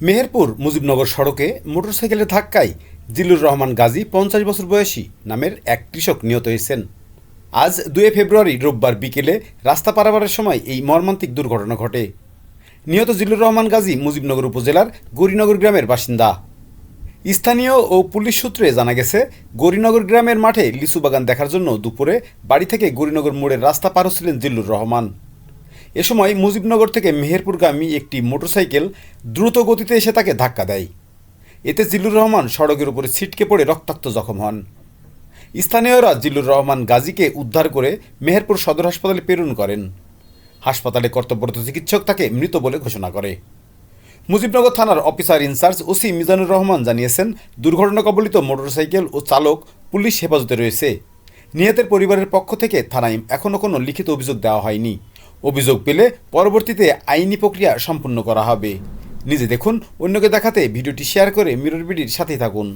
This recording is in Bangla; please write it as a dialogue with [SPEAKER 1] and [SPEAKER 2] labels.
[SPEAKER 1] মেহেরপুর মুজিবনগর সড়কে মোটরসাইকেলের ধাক্কায় জিল্লুর রহমান গাজী পঞ্চাশ বছর বয়সী নামের এক কৃষক নিহত হয়েছেন। আজ দুয়ে ফেব্রুয়ারি রোববার বিকেলে রাস্তা পারাবারের সময় এই মর্মান্তিক দুর্ঘটনা ঘটে। নিহত জিল্লুর রহমান গাজী মুজিবনগর উপজেলার গৌরীনগর গ্রামের বাসিন্দা। স্থানীয় ও পুলিশ সূত্রে জানা গেছে, গৌরীনগর গ্রামের মাঠে লিচু বাগান দেখার জন্য দুপুরে বাড়ি থেকে গৌরীনগর মোড়ের রাস্তা পার হচ্ছিলেন জিল্লুর রহমান। এ সময় মুজিবনগর থেকে মেহেরপুরগামী একটি মোটরসাইকেল দ্রুত গতিতে এসে তাকে ধাক্কা দেয়। এতে জিল্লুর রহমান সড়কের উপরে ছিটকে পড়ে রক্তাক্ত জখম হন। স্থানীয়রা জিল্লুর রহমান গাজীকে উদ্ধার করে মেহেরপুর সদর হাসপাতালে প্রেরণ করেন। হাসপাতালে কর্তব্যরত চিকিৎসক তাকে মৃত বলে ঘোষণা করে। মুজিবনগর থানার officer incharge OC Mizanur Rahman জানিয়েছেন, দুর্ঘটনা কবলিত মোটরসাইকেল ও চালক পুলিশ হেফাজতে রয়েছে। নিহতের পরিবারের পক্ষ থেকে থানায় এখনও কোনো লিখিত অভিযোগ দেওয়া হয়নি। অভিযোগ পেলে পরবর্তীতে আইনি প্রক্রিয়া সম্পন্ন করা হবে। নিজে দেখুন, অন্যকে দেখাতে ভিডিওটি শেয়ার করে মিরর বিডির সাথে থাকুন।